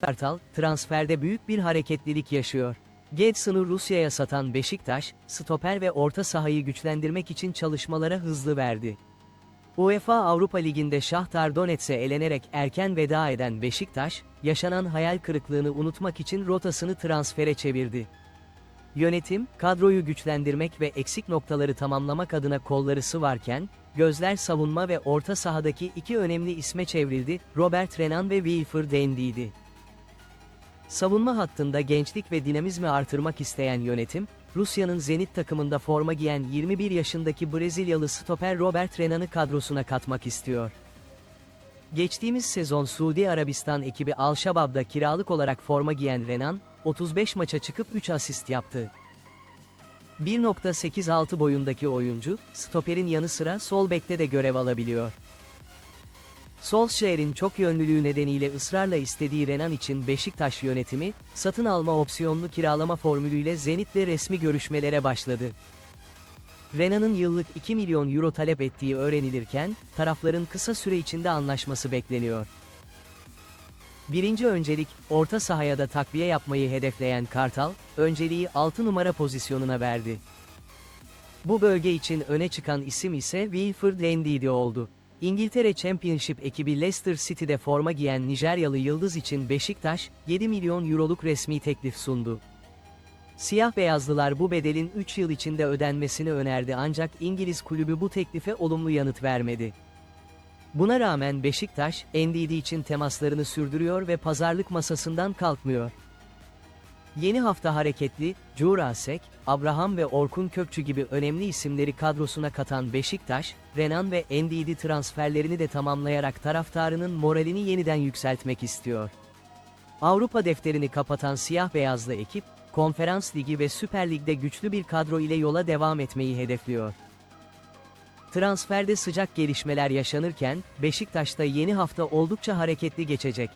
Kartal, transferde büyük bir hareketlilik yaşıyor. Gedson'u Rusya'ya satan Beşiktaş, stoper ve orta sahayı güçlendirmek için çalışmalara hızlı verdi. UEFA Avrupa Ligi'nde Şahtar Donetsk'e elenerek erken veda eden Beşiktaş, yaşanan hayal kırıklığını unutmak için rotasını transfere çevirdi. Yönetim, kadroyu güçlendirmek ve eksik noktaları tamamlamak adına kolları sıvarken, gözler savunma ve orta sahadaki iki önemli isme çevrildi, Robert Renan ve Wilfried Ndidi. Savunma hattında gençlik ve dinamizmi artırmak isteyen yönetim, Rusya'nın Zenit takımında forma giyen 21 yaşındaki Brezilyalı stoper Robert Renan'ı kadrosuna katmak istiyor. Geçtiğimiz sezon Suudi Arabistan ekibi Al-Shabaab'da kiralık olarak forma giyen Renan, 35 maça çıkıp 3 asist yaptı. 1.86 boyundaki oyuncu, stoperin yanı sıra sol bekte de görev alabiliyor. Solskjaer'in çok yönlülüğü nedeniyle ısrarla istediği Renan için Beşiktaş yönetimi, satın alma opsiyonlu kiralama formülüyle Zenit'le resmi görüşmelere başladı. Renan'ın yıllık 2 milyon euro talep ettiği öğrenilirken, tarafların kısa süre içinde anlaşması bekleniyor. Birinci öncelik, orta sahaya da takviye yapmayı hedefleyen Kartal, önceliği 6 numara pozisyonuna verdi. Bu bölge için öne çıkan isim ise Wilfried Ndidi oldu. İngiltere Championship ekibi Leicester City'de forma giyen Nijeryalı Yıldız için Beşiktaş, 7 milyon euroluk resmi teklif sundu. Siyah beyazlılar bu bedelin 3 yıl içinde ödenmesini önerdi ancak İngiliz kulübü bu teklife olumlu yanıt vermedi. Buna rağmen Beşiktaş, Ndidi için temaslarını sürdürüyor ve pazarlık masasından kalkmıyor. Yeni hafta hareketli, Jurasek, Abraham ve Orkun Kökçü gibi önemli isimleri kadrosuna katan Beşiktaş, Renan ve Ndidi transferlerini de tamamlayarak taraftarının moralini yeniden yükseltmek istiyor. Avrupa defterini kapatan siyah beyazlı ekip, Konferans Ligi ve Süper Lig'de güçlü bir kadro ile yola devam etmeyi hedefliyor. Transferde sıcak gelişmeler yaşanırken, Beşiktaş'ta yeni hafta oldukça hareketli geçecek.